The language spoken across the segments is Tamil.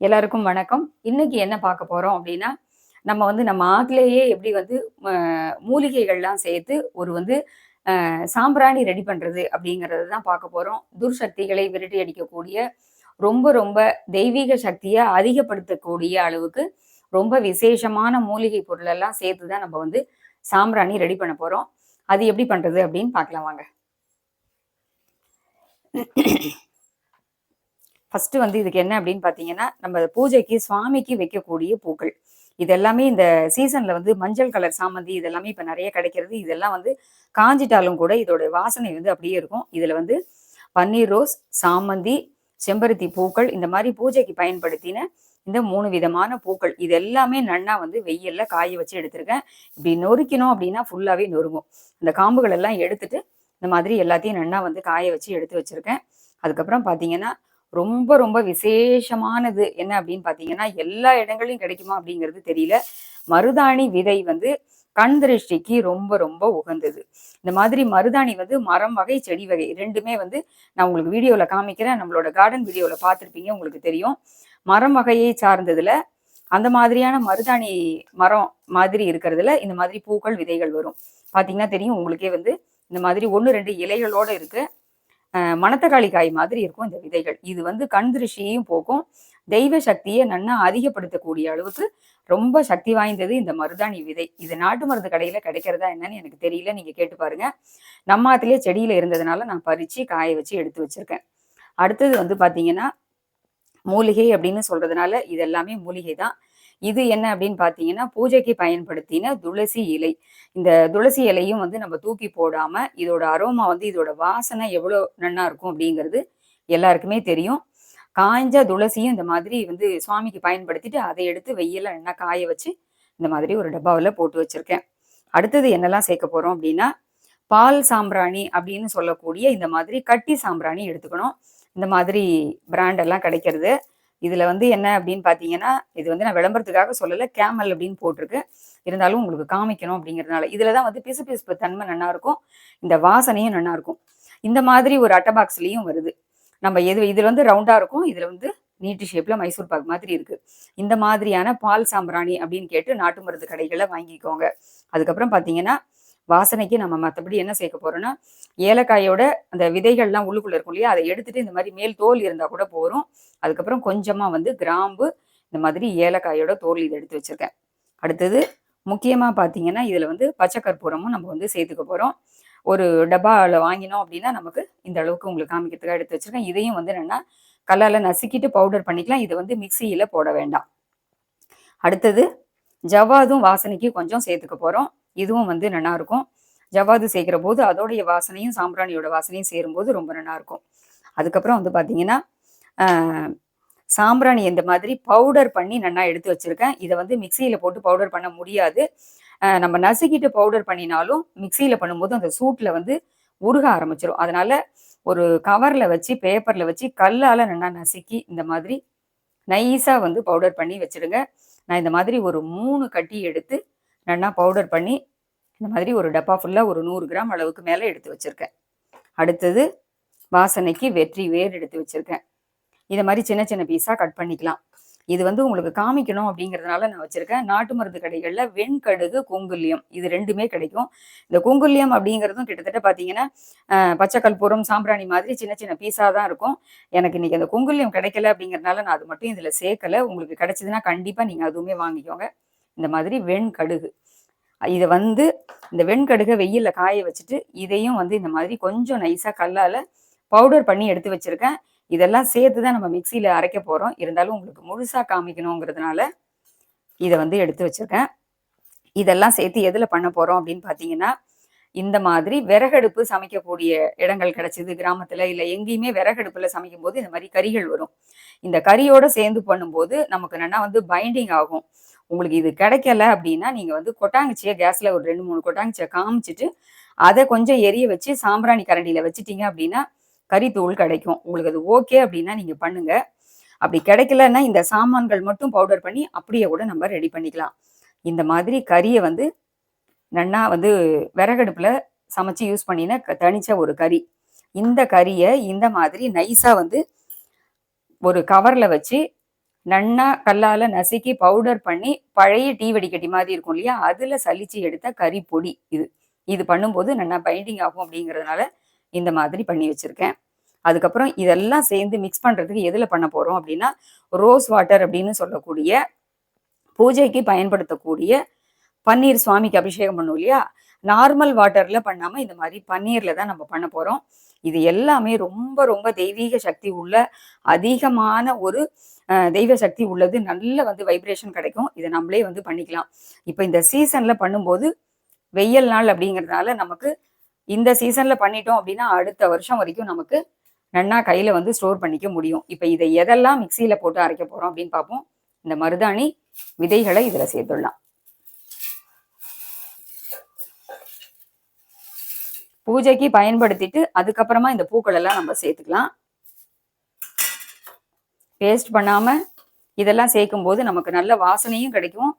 எல்லாருக்கும் வணக்கம். இன்னைக்கு என்ன பார்க்க போறோம் அப்படின்னா நம்ம வந்து நம்ம ஆக்கிலேயே எப்படி வந்து மூலிகைகள்லாம் சேர்த்து ஒரு வந்து சாம்பிராணி ரெடி பண்றது அப்படிங்கிறது தான் பார்க்க போறோம். துர்சக்திகளை விரட்டி அடிக்கக்கூடிய ரொம்ப ரொம்ப தெய்வீக சக்தியை அதிகப்படுத்தக்கூடிய அளவுக்கு ரொம்ப விசேஷமான மூலிகை பொருளெல்லாம் சேர்த்து தான் நம்ம வந்து சாம்பிராணி ரெடி பண்ண போறோம். அது எப்படி பண்றது அப்படின்னு பார்க்கலாம் வாங்க. ஃபர்ஸ்ட் வந்து இதுக்கு என்ன அப்படின்னு பார்த்தீங்கன்னா நம்ம பூஜைக்கு சுவாமிக்கு வைக்கக்கூடிய பூக்கள். இது எல்லாமே இந்த சீசன்ல வந்து மஞ்சள் கலர் சாமந்தி இதெல்லாமே இப்போ நிறைய கிடைக்கிறது. இதெல்லாம் வந்து காஞ்சிட்டாலும் கூட இதோட வாசனை வந்து அப்படியே இருக்கும். இதில் வந்து பன்னீர் ரோஸ் சாமந்தி செம்பருத்தி பூக்கள் இந்த மாதிரி பூஜைக்கு பயன்படுத்தின இந்த மூணு விதமான பூக்கள். இது எல்லாமே நன்னா வந்து வெயில்ல காய வச்சு எடுத்திருக்கேன். இப்படி நொறுக்கணும் அப்படின்னா ஃபுல்லாகவே நொறுங்கும். இந்த காம்புகள் எல்லாம் எடுத்துட்டு இந்த மாதிரி எல்லாத்தையும் நன்னா வந்து காய வச்சு எடுத்து வச்சிருக்கேன். அதுக்கப்புறம் பார்த்தீங்கன்னா ரொம்ப ரொம்ப விசேஷமானது என்ன அப்படின்னு பார்த்தீங்கன்னா எல்லா இடங்களையும் கிடைக்குமா அப்படிங்கிறது தெரியல. மருதாணி விதை வந்து கண் திருஷ்டிக்கு ரொம்ப ரொம்ப உகந்தது. இந்த மாதிரி மருதாணி வந்து மரம் வகை செடி வகை ரெண்டுமே வந்து நான் உங்களுக்கு வீடியோவில் காமிக்கிறேன். நம்மளோட கார்டன் வீடியோவில் பார்த்துருப்பீங்க உங்களுக்கு தெரியும். மரம் வகையை சார்ந்ததுல அந்த மாதிரியான மருதாணி மரம் மாதிரி இருக்கிறதுல இந்த மாதிரி பூக்கள் விதைகள் வரும். பார்த்தீங்கன்னா தெரியும் உங்களுக்கே வந்து இந்த மாதிரி ஒன்று ரெண்டு இலைகளோட இருக்குது மணத்தக்காளி காய் மாதிரி இருக்கும் இந்த விதைகள். இது வந்து கண் திருஷ்டியையும் போக்கும். தெய்வ சக்தியை நன்னா அதிகப்படுத்தக்கூடிய அளவுக்கு ரொம்ப சக்தி வாய்ந்தது இந்த மருதாணி விதை. இது நாட்டு மருந்து கடையில கிடைக்கிறதா என்னன்னு எனக்கு தெரியல. நீங்க கேட்டு பாருங்க. நம்ம ஆத்துலயே செடியில இருந்ததுனால நான் பறிச்சு காய வச்சு எடுத்து வச்சிருக்கேன். அடுத்தது வந்து பாத்தீங்கன்னா மூலிகை அப்படின்னு சொல்றதுனால இது எல்லாமே மூலிகை தான். இது என்ன அப்படின்னு பார்த்தீங்கன்னா பூஜைக்கு பயன்படுத்தின துளசி இலை. இந்த துளசி இலையும் வந்து நம்ம தூக்கி போடாம இதோட அரோமா வந்து இதோட வாசனை எவ்வளோ நன்னா இருக்கும் அப்படிங்கிறது எல்லாருக்குமே தெரியும். காய்ஞ்ச துளசியும் இந்த மாதிரி வந்து சுவாமிக்கு பயன்படுத்திட்டு அதை எடுத்து வெயில நல்லா காய வச்சு இந்த மாதிரி ஒரு டப்பாவில் போட்டு வச்சிருக்கேன். அடுத்தது என்னெல்லாம் சேர்க்க போறோம் அப்படின்னா பால் சாம்பிராணி அப்படின்னு சொல்லக்கூடிய இந்த மாதிரி கட்டி சாம்பிராணி எடுத்துக்கணும். இந்த மாதிரி பிராண்டெல்லாம் கிடைக்கிறது. இதில் வந்து என்ன அப்படின்னு பார்த்தீங்கன்னா இது வந்து நான் விளம்பரத்துக்காக சொல்லலை கேமல் அப்படின்னு போட்டிருக்கு. இருந்தாலும் உங்களுக்கு காமிக்கணும் அப்படிங்கிறதுனால. இதில் தான் வந்து பிசு பிசுப்பு தன்மை நல்லா இருக்கும். இந்த வாசனையும் நல்லா இருக்கும். இந்த மாதிரி ஒரு அட்டை பாக்ஸ்லேயும் வருது. நம்ம எது இதில் வந்து ரவுண்டாக இருக்கும். இதில் வந்து நீட்டு ஷேப்பில் மைசூர் பாக் மாதிரி இருக்குது இந்த மாதிரியான பால் சாம்பிராணி அப்படின்னு கேட்டு நாட்டு மருந்து கடைகளை வாங்கிக்கோங்க. அதுக்கப்புறம் பார்த்தீங்கன்னா வாசனைக்கு நம்ம மற்றபடி என்ன சேர்க்க போறோம்னா ஏலக்காயோட அந்த விதைகள்லாம் உள்ளுக்குள்ள இருக்கும் இல்லையா? அதை எடுத்துட்டு இந்த மாதிரி மேல் தோல் இருந்தால் கூட போகிறோம் அதுக்கப்புறம் கொஞ்சமாக வந்து கிராம்பு இந்த மாதிரி ஏலக்காயோட தோல் இதை எடுத்து வச்சிருக்கேன். அடுத்தது முக்கியமாக பார்த்தீங்கன்னா இதில் வந்து பச்சை கற்பூரமும் நம்ம வந்து சேர்த்துக்க போகிறோம் ஒரு டப்பாவில் வாங்கினோம் அப்படின்னா நமக்கு இந்த அளவுக்கு உங்களுக்கு காமிக்கிறதுக்காக எடுத்து வச்சிருக்கேன். இதையும் வந்து என்னென்னா கல்லால் நசுக்கிட்டு பவுடர் பண்ணிக்கலாம். இதை வந்து மிக்சியில் போட வேண்டாம். அடுத்தது ஜவ்வாதும் வாசனைக்கு கொஞ்சம் சேர்த்துக்க போகிறோம் இதுவும் வந்து நல்லா இருக்கும் ஜவ்வாது சேர்க்கிற போது அதோடைய வாசனையும் சாம்பிராணியோட வாசனையும் சேரும்போது ரொம்ப நல்லா இருக்கும் அதுக்கப்புறம் வந்து பார்த்தீங்கன்னா சாம்பிராணி இந்த மாதிரி பவுடர் பண்ணி நல்லா எடுத்து வச்சிருக்கேன். இதை வந்து மிக்சியில் போட்டு பவுடர் பண்ண முடியாது. நம்ம நசுக்கிட்டு பவுடர் பண்ணினாலும் மிக்சியில் பண்ணும்போது அந்த சூட்டில் வந்து உருக ஆரம்பிச்சிடும் அதனால ஒரு கவரில் வச்சு பேப்பரில் வச்சு கல்லால் நல்லா நசுக்கி இந்த மாதிரி நைஸாக வந்து பவுடர் பண்ணி வச்சுடுங்க. நான் இந்த மாதிரி ஒரு மூணு கட்டி எடுத்து நல்லா பவுடர் பண்ணி இந்த மாதிரி ஒரு டப்பா ஃபுல்லாக ஒரு நூறு கிராம் அளவுக்கு மேலே எடுத்து வச்சுருக்கேன். அடுத்தது வாசனைக்கு வெற்றி வேர் எடுத்து வச்சுருக்கேன். இதை மாதிரி சின்ன சின்ன பீஸாக கட் பண்ணிக்கலாம். இது வந்து உங்களுக்கு காமிக்கணும் அப்படிங்கிறதுனால நான் வச்சுருக்கேன். நாட்டு மருந்து கடைகளில் வெண்கடுகு கூங்குல்யம் இது ரெண்டுமே கிடைக்கும். இந்த கூங்குல்யம் அப்படிங்கிறதும் கிட்டத்தட்ட பார்த்தீங்கன்னா பச்சை கற்பூரம் சாம்பிராணி மாதிரி சின்ன சின்ன பீஸாக தான் இருக்கும். எனக்கு இன்னைக்கு அந்த கூங்குல்யம் கிடைக்கல அப்படிங்கிறதுனால நான் அது மட்டும் இதில் சேர்க்கலை. உங்களுக்கு கிடைச்சதுன்னா கண்டிப்பாக நீங்கள் அதுவுமே வாங்கிக்கோங்க. இந்த மாதிரி வெண்கடுகு. இதை வந்து இந்த வெண்கடுகை வெயிலில் காய வச்சுட்டு இதையும் வந்து இந்த மாதிரி கொஞ்சம் நைஸாக கல்லால் பவுடர் பண்ணி எடுத்து வச்சுருக்கேன். இதெல்லாம் சேர்த்து தான் நம்ம மிக்சியில் அரைக்க போகிறோம் இருந்தாலும் உங்களுக்கு முழுசாக காமிக்கணுங்கிறதுனால இதை வந்து எடுத்து வச்சுருக்கேன். இதெல்லாம் சேர்த்து எதில் பண்ண போகிறோம் அப்படின்னு பார்த்தீங்கன்னா இந்த மாதிரி விறகடுப்பு சமைக்கக்கூடிய இடங்கள் கிடைச்சிது கிராமத்தில் இல்லை எங்கேயுமே விறகடுப்பில் சமைக்கும் போது இந்த மாதிரி கறிகள் வரும். இந்த கறியோட சேர்ந்து பண்ணும்போது நமக்கு என்னென்னா வந்து பைண்டிங் ஆகும். உங்களுக்கு இது கிடைக்கல அப்படின்னா நீங்கள் வந்து கொட்டாங்குச்சியை கேஸில் ஒரு ரெண்டு மூணு கொட்டாங்குச்சியை காமிச்சிட்டு அதை கொஞ்சம் எரிய வச்சு சாம்பிராணி கரண்டியில் வச்சுட்டீங்க அப்படின்னா கறித்தூள் கிடைக்கும். உங்களுக்கு அது ஓகே அப்படின்னா நீங்கள் பண்ணுங்க. அப்படி கிடைக்கலன்னா இந்த சாமான்கள் மட்டும் பவுடர் பண்ணி அப்படியே கூட நம்ம ரெடி பண்ணிக்கலாம். இந்த மாதிரி கறியை வந்து நன்னா வந்து விறகடுப்பில் சமைச்சு யூஸ் பண்ணின தனிச்ச ஒரு கறி. இந்த கறியை இந்த மாதிரி நைஸாக வந்து ஒரு கவரில் வச்சு நன்னா கல்லால நசுக்கி பவுடர் பண்ணி பழைய டீ வடிகட்டி மாதிரி இருக்கும் இல்லையா? அதுல சலிச்சு எடுத்த கறி பொடி இது. இது பண்ணும்போது நல்லா பைண்டிங் ஆகும் அப்படிங்கிறதுனால இந்த மாதிரி பண்ணி வச்சிருக்கேன். அதுக்கப்புறம் இதெல்லாம் சேர்ந்து மிக்ஸ் பண்றதுக்கு எதுல பண்ண போறோம் அப்படின்னா ரோஸ் வாட்டர் அப்படின்னு சொல்லக்கூடிய பூஜைக்கு பயன்படுத்தக்கூடிய பன்னீர் சுவாமிக்கு அபிஷேகம் பண்ணும் இல்லையா? நார்மல் வாட்டர்ல பண்ணாம இந்த மாதிரி பன்னீர்ல தான் நம்ம பண்ண போறோம். இது எல்லாமே ரொம்ப ரொம்ப தெய்வீக சக்தி உள்ள அதிகமான ஒரு அஹ், தெய்வ சக்தி உள்ளது. நல்ல வந்து வைப்ரேஷன் கிடைக்கும். இதை நம்மளே வந்து பண்ணிக்கலாம். இப்போ இந்த சீசன்ல பண்ணும்போது வெயில் நாள் அப்படிங்கிறதுனால நமக்கு இந்த சீசன்ல பண்ணிட்டோம் அப்படின்னா அடுத்த வருஷம் வரைக்கும் நமக்கு நன்னா கையில வந்து ஸ்டோர் பண்ணிக்க முடியும். இப்போ இதை எதெல்லாம் மிக்சியில போட்டு அரைக்க போறோம் அப்படின்னு பார்ப்போம். இந்த மருதாணி விதைகளை இதுல சேர்த்துடலாம். பூஜைக்கு பயன்படுத்திட்டு அதுக்கப்புறமா இந்த பூக்கள் எல்லாம் நம்ம சேர்த்துக்கலாம். பேஸ்ட் பண்ணாம இதெல்லாம் சேர்க்கும் போது நமக்கு நல்ல வாசனையும் கிடைக்கும்.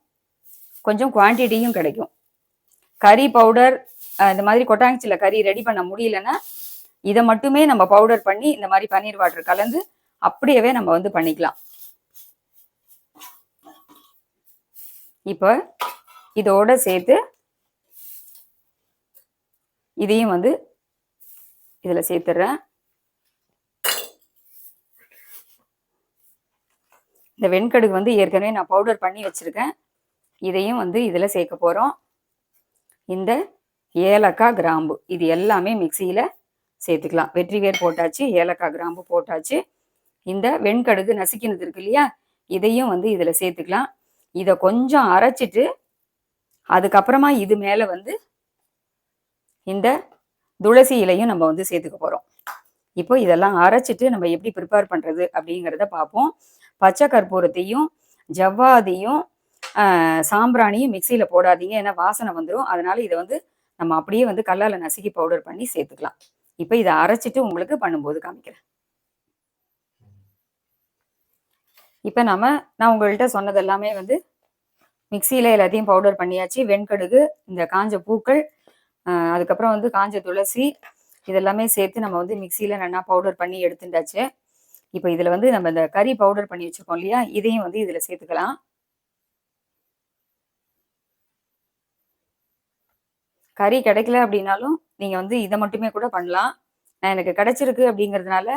கொஞ்சம் குவான்டிட்டியும் கிடைக்கும். கறி பவுடர் இந்த மாதிரி கொட்டாங்குச்சியில் கறி ரெடி பண்ண முடியலன்னா இதை மட்டுமே நம்ம பவுடர் பண்ணி இந்த மாதிரி பன்னீர் வாட்டர் கலந்து அப்படியே நம்ம வந்து பண்ணிக்கலாம். இப்போ இதோட சேர்த்து இதையும் வந்து இதில் சேர்த்துடுறேன். இந்த வெண்கடுகு வந்து ஏற்கனவே நான் பவுடர் பண்ணி வச்சுருக்கேன். இதையும் வந்து இதில் சேர்க்க போகிறோம் இந்த ஏலக்காய் கிராம்பு இது எல்லாமே மிக்சியில் சேர்த்துக்கலாம். வெற்றி வேர் போட்டாச்சு ஏலக்காய் கிராம்பு போட்டாச்சு. இந்த வெண்கடுகு நசுக்கினது இருக்கு இல்லையா இதையும் வந்து இதில் சேர்த்துக்கலாம். இதை கொஞ்சம் அரைச்சிட்டு அதுக்கப்புறமா இது மேலே வந்து இந்த துளசி இலையும் நம்ம வந்து சேர்த்துக்க போகிறோம் இப்போ இதெல்லாம் அரைச்சிட்டு நம்ம எப்படி ப்ரிப்பேர் பண்ணுறது அப்படிங்கிறத பார்ப்போம். பச்சை கற்பூரத்தையும் ஜவ்வாதியும் சாம்பிராணியும் மிக்சியில் போடாதீங்க. ஏன்னா வாசனை வந்துடும் அதனால இதை வந்து நம்ம அப்படியே வந்து கல்லால் நசுக்கி பவுடர் பண்ணி சேர்த்துக்கலாம். இப்போ இதை அரைச்சிட்டு உங்களுக்கு பண்ணும்போது காமிக்கிறேன். இப்போ நம்ம நான் உங்கள்கிட்ட சொன்னது எல்லாமே வந்து மிக்சியில் எல்லாத்தையும் பவுடர் பண்ணியாச்சு. வெண்கடுகு இந்த காஞ்ச பூக்கள் அதுக்கப்புறம் வந்து காஞ்ச துளசி இதெல்லாமே சேர்த்து நம்ம வந்து மிக்சியில் நல்லா பவுடர் பண்ணி எடுத்துட்டாச்சு. இப்போ இதில் வந்து நம்ம இந்த கறி பவுடர் பண்ணி வச்சுருக்கோம் இல்லையா? இதையும் வந்து இதில் சேர்த்துக்கலாம். கறி கிடைக்கல அப்படின்னாலும் நீங்கள் வந்து இதை மட்டுமே கூட பண்ணலாம். நான் எனக்கு கிடைச்சிருக்கு அப்படிங்கிறதுனால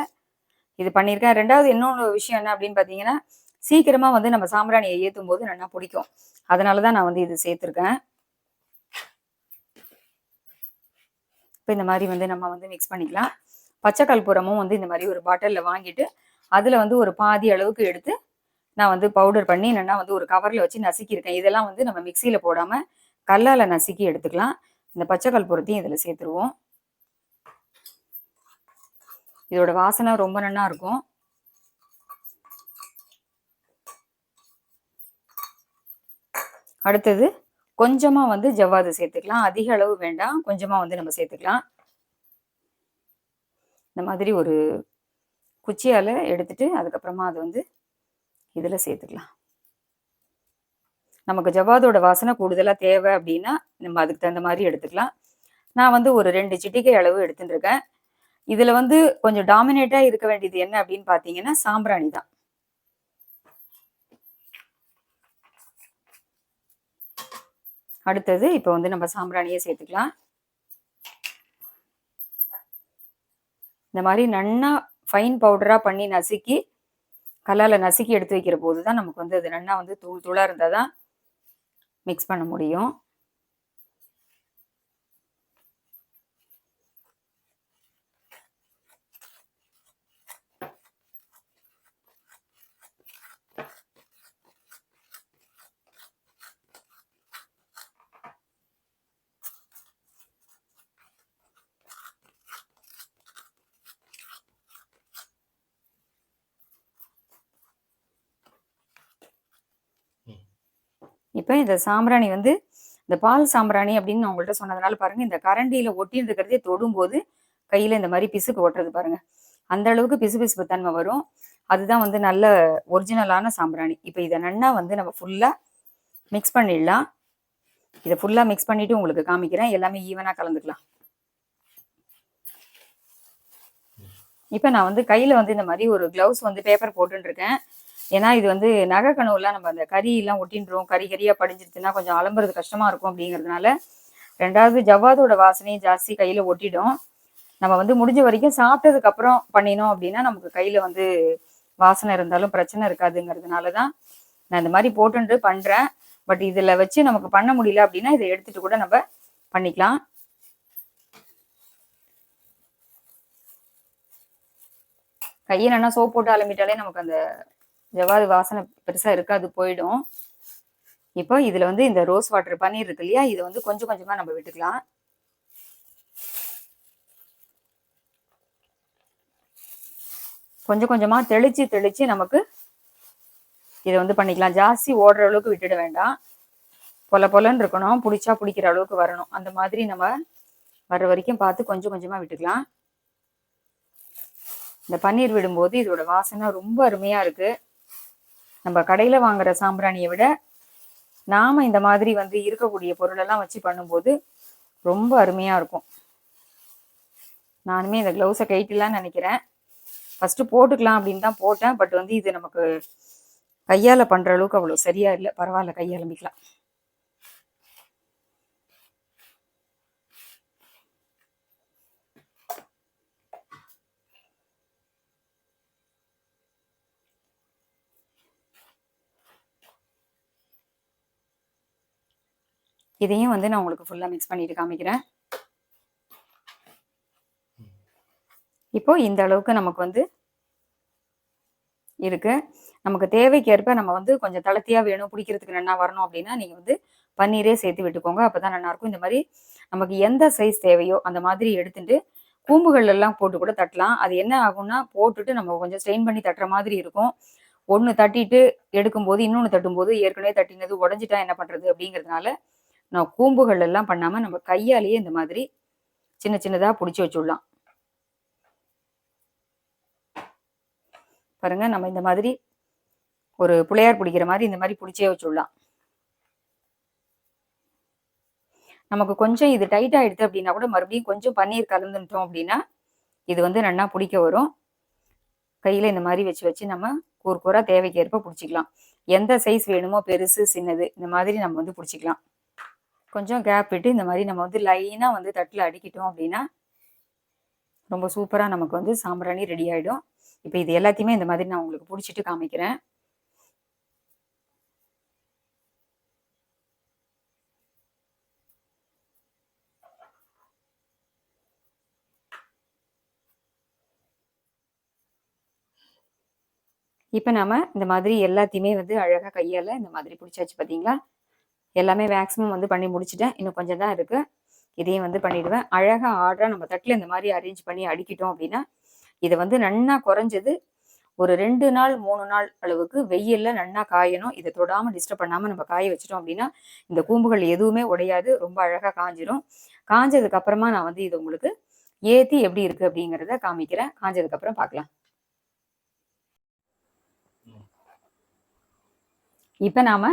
இது பண்ணியிருக்கேன். ரெண்டாவது இன்னொன்று விஷயம் என்ன அப்படின்னு பார்த்தீங்கன்னா சீக்கிரமாக வந்து நம்ம சாம்பிராணியை ஏற்றும் போது நல்லா பிடிக்கும். அதனால தான் நான் வந்து இது சேர்த்துருக்கேன். இப்போ இந்த மாதிரி வந்து நம்ம வந்து மிக்ஸ் பண்ணிக்கலாம். பச்சை கற்பூரமும் வந்து இந்த மாதிரி ஒரு பாட்டிலில் வாங்கிட்டு அதில் வந்து ஒரு பாதி அளவுக்கு எடுத்து நான் வந்து பவுடர் பண்ணி என்னென்னா வந்து ஒரு கவரில் வச்சு நசுக்கியிருக்கேன். இதெல்லாம் வந்து நம்ம மிக்சியில் போடாமல் கல்லால் நசுக்கி எடுத்துக்கலாம். இந்த பச்சை கற்பூரத்தையும் இதில் சேர்த்துருவோம். இதோட வாசனை ரொம்ப நல்லா இருக்கும். அடுத்தது கொஞ்சமா வந்து ஜவ்வாது சேர்த்துக்கலாம். அதிக அளவு வேண்டாம். கொஞ்சமா வந்து நம்ம சேர்த்துக்கலாம். இந்த மாதிரி ஒரு குச்சியால எடுத்துட்டு அதுக்கப்புறமா அது வந்து இதில் சேர்த்துக்கலாம். நமக்கு ஜவ்வாதோட வாசனை கூடுதலாக தேவை அப்படின்னா நம்ம அதுக்கு தகுந்த மாதிரி எடுத்துக்கலாம். நான் வந்து ஒரு ரெண்டு சிட்டிகை அளவு எடுத்துட்டு இருக்கேன். இதில் வந்து கொஞ்சம் டாமினேட்டாக இருக்க வேண்டியது என்ன அப்படின்னு பார்த்தீங்கன்னா சாம்பிராணி தான். அடுத்தது இப்போ வந்து நம்ம சாம்பிராணியை சேர்த்துக்கலாம். இந்த மாதிரி நன்னா ஃபைன் பவுடராக பண்ணி நசுக்கி கல்லால் நசுக்கி எடுத்து வைக்கிற போது தான் நமக்கு வந்து அது நன்னா வந்து தூள் தூளாக இருந்தால் தான் மிக்ஸ் பண்ண முடியும். இப்போ இந்த சாம்பிராணி வந்து இந்த பால் சாம்பிராணி அப்படின்னு நான் உங்கள்கிட்ட சொன்னதுனால பாருங்க இந்த கரண்டியில ஒட்டி இருக்கிறதே தொடும்போது கையில இந்த மாதிரி பிசுக்கு ஒட்டுறது பாருங்க. அந்த அளவுக்கு பிசு பிசுப்பு தன்மை வரும். அதுதான் வந்து நல்ல ஒரிஜினலான சாம்பிராணி. இப்போ இதை நன்னா வந்து நம்ம ஃபுல்லா மிக்ஸ் பண்ணிடலாம். இதை ஃபுல்லா மிக்ஸ் பண்ணிட்டு உங்களுக்கு காமிக்கிறேன். எல்லாமே ஈவனா கலந்துக்கலாம். இப்போ நான் வந்து கையில வந்து இந்த மாதிரி ஒரு கிளவுஸ் வந்து பேப்பர் போட்டுருக்கேன் ஏன்னா இது வந்து நகை கனவுலாம் நம்ம அந்த கறியெல்லாம் ஒட்டின்றோம். கறி கறியாக படிஞ்சிருச்சுன்னா கொஞ்சம் அலம்புறது கஷ்டமாக இருக்கும் அப்படிங்கிறதுனால ரெண்டாவது ஜவ்வாதோட வாசனையும் ஜாஸ்தி கையில் ஒட்டிடும். நம்ம வந்து முடிஞ்ச வரைக்கும் சாப்பிட்டதுக்கு அப்புறம் பண்ணினோம் அப்படின்னா நமக்கு கையில் வந்து வாசனை இருந்தாலும் பிரச்சனை இருக்காதுங்கிறதுனால தான் நான் இந்த மாதிரி போட்டுன்ட்டு பண்ணுறேன் பட் இதில் வச்சு நமக்கு பண்ண முடியல அப்படின்னா இதை எடுத்துட்டு கூட நம்ம பண்ணிக்கலாம். கையை நல்லா சோப் போட்டு அலம்பிட்டாலே நமக்கு அந்த ஜவ்வாது வாசனை பெருசாக இருக்காது போயிடும். இப்போ இதில் வந்து இந்த ரோஸ் வாட்டர் பன்னீர் இருக்கு இல்லையா? இதை வந்து கொஞ்சம் கொஞ்சமாக நம்ம விட்டுக்கலாம். கொஞ்சம் கொஞ்சமாக தெளித்து தெளித்து நமக்கு இதை வந்து பண்ணிக்கலாம். ஜாஸ்தி ஓடுற அளவுக்கு விட்டுட வேண்டாம். பொல பொலன்னு இருக்கணும். பிடிச்சா பிடிக்கிற அளவுக்கு வரணும். அந்த மாதிரி நம்ம வர்ற வரைக்கும் பார்த்து கொஞ்சம் கொஞ்சமாக விட்டுக்கலாம். இந்த பன்னீர் விடும்போது இதோட வாசனை ரொம்ப அருமையாக இருக்குது நம்ம கடையில் வாங்குற சாம்பிராணியை விட நாம் இந்த மாதிரி வந்து இருக்கக்கூடிய பொருளெல்லாம் வச்சு பண்ணும்போது ரொம்ப அருமையாக இருக்கும். நானுமே இந்த க்ளவுஸை கைட்டிலான்னு நினைக்கிறேன். ஃபஸ்ட்டு போட்டுக்கலாம் அப்படின்னு தான் போட்டேன். பட் வந்து இது நமக்கு கையால் பண்ணுற அளவுக்கு அவ்வளோ சரியா இல்லை. பரவாயில்ல கையாலம்பிக்கலாம் இதையும் வந்து நான் உங்களுக்கு ஃபுல்லாக மிக்ஸ் பண்ணிட்டு காமிக்கிறேன். இப்போ இந்த அளவுக்கு நமக்கு வந்து இருக்கு. நமக்கு தேவைக்கேற்ப நம்ம வந்து கொஞ்சம் தளர்த்தியாக வேணும் பிடிக்கிறதுக்கு நல்லா வரணும் அப்படின்னா நீங்க வந்து பன்னீரே சேர்த்து விட்டுக்கோங்க. அப்பதான் நல்லா இருக்கும். இந்த மாதிரி நமக்கு எந்த சைஸ் தேவையோ அந்த மாதிரி எடுத்துட்டு கூம்புகள் எல்லாம் போட்டு கூட தட்டலாம். அது என்ன ஆகும்னா போட்டுட்டு நம்ம கொஞ்சம் ஸ்ட்ரெயின் பண்ணி தட்டுற மாதிரி இருக்கும். ஒன்று தட்டிட்டு எடுக்கும்போது இன்னொன்று தட்டும்போது ஏற்கனவே தட்டினது உடஞ்சிட்டா என்ன பண்ணுறது அப்படிங்கிறதுனால நான் கூம்புகள் எல்லாம் பண்ணாமல் நம்ம கையாலேயே இந்த மாதிரி சின்ன சின்னதாக பிடிச்சி வச்சுடலாம். பாருங்க நம்ம இந்த மாதிரி ஒரு புளையார் பிடிக்கிற மாதிரி இந்த மாதிரி பிடிச்சே வச்சுடலாம். நமக்கு கொஞ்சம் இது டைட் ஆயிடுது அப்படின்னா கூட மறுபடியும் கொஞ்சம் பன்னீர் கலந்துட்டோம் அப்படின்னா இது வந்து நல்லா பிடிக்க வரும். கையில் இந்த மாதிரி வச்சு வச்சு நம்ம கூறு கூறாக தேவைக்கேற்ப பிடிச்சிக்கலாம். எந்த சைஸ் வேணுமோ பெருசு சின்னது இந்த மாதிரி நம்ம வந்து பிடிச்சிக்கலாம். கொஞ்சம் கேப் விட்டு இந்த மாதிரி நம்ம வந்து லைனாக வந்து தட்டில் அடிக்கிட்டோம் அப்படின்னா ரொம்ப சூப்பராக நமக்கு வந்து சாம்பிராணி ரெடி ஆகிடும் இப்போ இது எல்லாத்தையுமே இந்த மாதிரி நான் உங்களுக்கு பிடிச்சிட்டு காமிக்கிறேன். இப்போ நாம இந்த மாதிரி எல்லாத்தையுமே வந்து அழகாக கையால் இந்த மாதிரி பிடிச்சாச்சு பார்த்தீங்களா எல்லாமே மேக்ஸிமம் வந்து பண்ணி முடிச்சுட்டேன். இன்னும் கொஞ்சம் தான் இருக்குது இதையும் வந்து பண்ணிடுவேன். அழகாக ஆர்டராக நம்ம தட்டில் இந்த மாதிரி அரேஞ்ச் பண்ணி அடிக்கிட்டோம் அப்படின்னா இதை வந்து நன்னா குறைஞ்சது ஒரு ரெண்டு நாள் மூணு நாள் அளவுக்கு வெயிலில் நன்னா காயணும். இதை தொடாமல் டிஸ்டர்ப் பண்ணாமல் நம்ம காய வச்சிட்டோம் அப்படின்னா இந்த கூம்புகள் எதுவுமே உடையாது. ரொம்ப அழகாக காஞ்சிரும். காஞ்சதுக்கு அப்புறமா நான் வந்து இது உங்களுக்கு ஏற்றி எப்படி இருக்குது அப்படிங்கிறத காமிக்கிறேன். காஞ்சதுக்கப்புறம் பார்க்கலாம். இப்போ நாம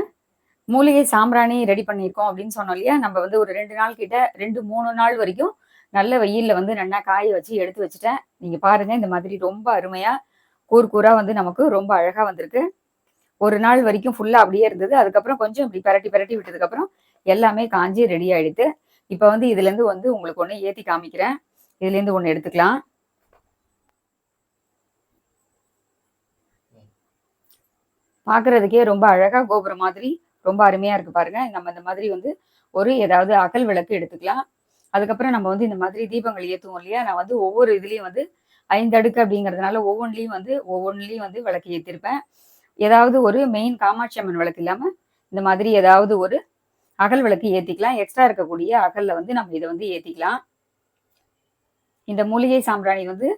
மூலிகை சாம்பிராணி ரெடி பண்ணியிருக்கோம் அப்படின்னு சொன்னோம் இல்லையா? நம்ம வந்து ஒரு ரெண்டு நாள் கிட்ட ரெண்டு மூணு நாள் வரைக்கும் நல்ல வெயிலில் வந்து நல்லா காய வச்சு எடுத்து வச்சுட்டேன். நீங்கள் பாருங்கள் இந்த மாதிரி ரொம்ப அருமையாக கூர் கூறாக வந்து நமக்கு ரொம்ப அழகாக வந்திருக்கு. ஒரு நாள் வரைக்கும் ஃபுல்லாக அப்படியே இருந்தது. அதுக்கப்புறம் கொஞ்சம் இப்படி பரட்டி பரட்டி விட்டதுக்கப்புறம் எல்லாமே காஞ்சி ரெடி ஆகிடுது இப்போ வந்து இதுலேருந்து வந்து உங்களுக்கு ஒன்று ஏற்றி காமிக்கிறேன். இதுலேருந்து ஒன்று எடுத்துக்கலாம். பார்க்குறதுக்கே ரொம்ப அழகாக கோபுரம் மாதிரி ரொம்ப அருமையாக இருக்குது பாருங்கள் நம்ம இந்த மாதிரி வந்து ஒரு ஏதாவது அகல் விளக்கு எடுத்துக்கலாம். அதுக்கப்புறம் நம்ம வந்து இந்த மாதிரி தீபங்கள் ஏற்றுவோம் இல்லையா? நான் வந்து ஒவ்வொரு இதுலேயும் வந்து ஐந்து அடுக்கு அப்படிங்கிறதுனால ஒவ்வொன்றிலையும் வந்து ஒவ்வொன்றிலையும் வந்து விளக்கு ஏற்றிருப்பேன் ஏதாவது ஒரு மெயின் காமாட்சி அம்மன் விளக்கு இல்லாமல் இந்த மாதிரி ஏதாவது ஒரு அகல் விளக்கு ஏற்றிக்கலாம் எக்ஸ்ட்ரா இருக்கக்கூடிய அகலில் வந்து நம்ம இதை வந்து ஏற்றிக்கலாம் இந்த மூலிகை சாம்பிராணி வந்து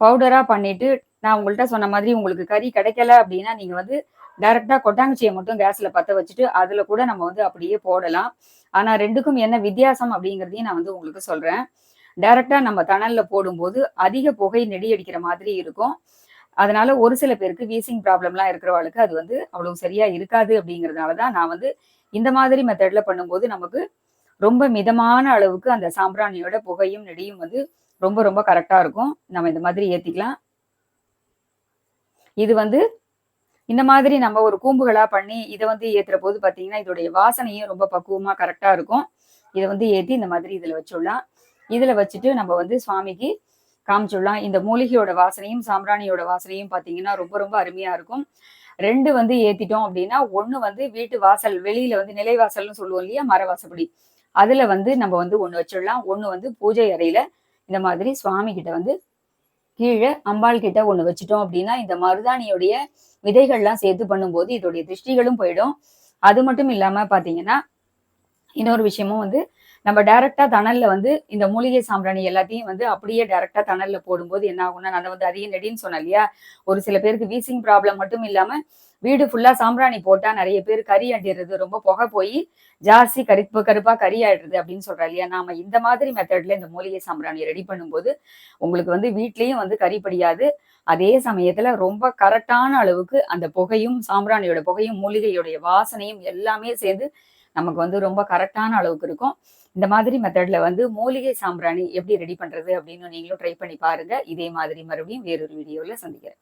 பவுடராக பண்ணிட்டு நான் உங்கள்கிட்ட சொன்ன மாதிரி உங்களுக்கு கறி கிடைக்கல அப்படின்னா நீங்கள் வந்து டைரெக்டாக கொட்டாங்குச்சியை மட்டும் கேஸில் பற்ற வச்சுட்டு அதில் கூட நம்ம வந்து அப்படியே போடலாம். ஆனால் ரெண்டுக்கும் என்ன வித்தியாசம் அப்படிங்கிறதையும் நான் வந்து உங்களுக்கு சொல்கிறேன் டைரெக்டாக நம்ம தணலில் போடும்போது அதிக புகை நெடி அடிக்கிற மாதிரி இருக்கும். அதனால ஒரு சில பேருக்கு வீசிங் ப்ராப்ளம்லாம் இருக்கிறவளுக்கு அது வந்து அவ்வளவு சரியா இருக்காது அப்படிங்கிறதுனால தான் நான் வந்து இந்த மாதிரி மெத்தட்ல பண்ணும்போது நமக்கு ரொம்ப மிதமான அளவுக்கு அந்த சாம்பிராணியோட புகையும் நெடியும் வந்து ரொம்ப ரொம்ப கரெக்டாக இருக்கும். நம்ம இந்த மாதிரி ஏற்றிக்கலாம் இது வந்து இந்த மாதிரி நம்ம ஒரு கூம்புகளா பண்ணி இதை வந்து ஏத்துற போது பாத்தீங்கன்னா இதோடைய வாசனையும் ரொம்ப பக்குவமா கரெக்டா இருக்கும். இதை வந்து ஏத்தி இந்த மாதிரி இதுல வச்சுடலாம். இதுல வச்சுட்டு நம்ம வந்து சுவாமிக்கு காமிச்சுடலாம். இந்த மூலிகையோட வாசனையும் சாம்பிராணியோட வாசனையும் பாத்தீங்கன்னா ரொம்ப ரொம்ப அருமையா இருக்கும். ரெண்டு வந்து ஏத்திட்டோம் அப்படின்னா ஒண்ணு வந்து வீட்டு வாசல் வெளியில வந்து நிலைவாசல்னு சொல்லுவோம் இல்லையா மர வாசப்படி. அதுல வந்து நம்ம வந்து ஒண்ணு வச்சிடலாம். ஒண்ணு வந்து பூஜை அறையில இந்த மாதிரி சுவாமி கிட்ட வந்து கீழே அம்பாள் கிட்ட ஒன்று வச்சுட்டோம் அப்படின்னா இந்த மருதாணியுடைய விதைகள்லாம் சேர்த்து பண்ணும்போது இதோடைய திருஷ்டிகளும் போயிடும். அது மட்டும் இல்லாம பாத்தீங்கன்னா இன்னொரு விஷயமும் வந்து நம்ம டைரக்டா தணல்ல வந்து இந்த மூலிகை சாம்பிராணி எல்லாத்தையும் வந்து அப்படியே டைரக்டா தணல்ல போடும்போது என்ன ஆகும்னா நான் வந்து அதிக நெடின்னு சொன்னேன் இல்லையா? ஒரு சில பேருக்கு வீசிங் ப்ராப்ளம் மட்டும் இல்லாம வீடு ஃபுல்லா சாம்பிராணி போட்டா நிறைய பேர் கறி அடிடுறது ரொம்ப புகை போய் ஜாஸ்தி கருப்பு கருப்பா கறி ஆயிடுறது அப்படின்னு சொல்றா இல்லையா? நாம இந்த மாதிரி மெத்தட்ல இந்த மூலிகை சாம்பிராணி ரெடி பண்ணும்போது உங்களுக்கு வந்து வீட்லயும் வந்து கறி படியாது. அதே சமயத்துல ரொம்ப கரெக்டான அளவுக்கு அந்த புகையும் சாம்பிராணியோட புகையும் மூலிகையோடைய வாசனையும் எல்லாமே சேர்ந்து நமக்கு வந்து ரொம்ப கரெக்டான அளவுக்கு இருக்கும். இந்த மாதிரி மெத்தட்ல வந்து மூலிகை சாம்பிராணி எப்படி ரெடி பண்றது அப்படின்னு நீங்களும் ட்ரை பண்ணி பாருங்க. இதே மாதிரி மறுபடியும் வேறொரு வீடியோல சந்திக்கிறேன்.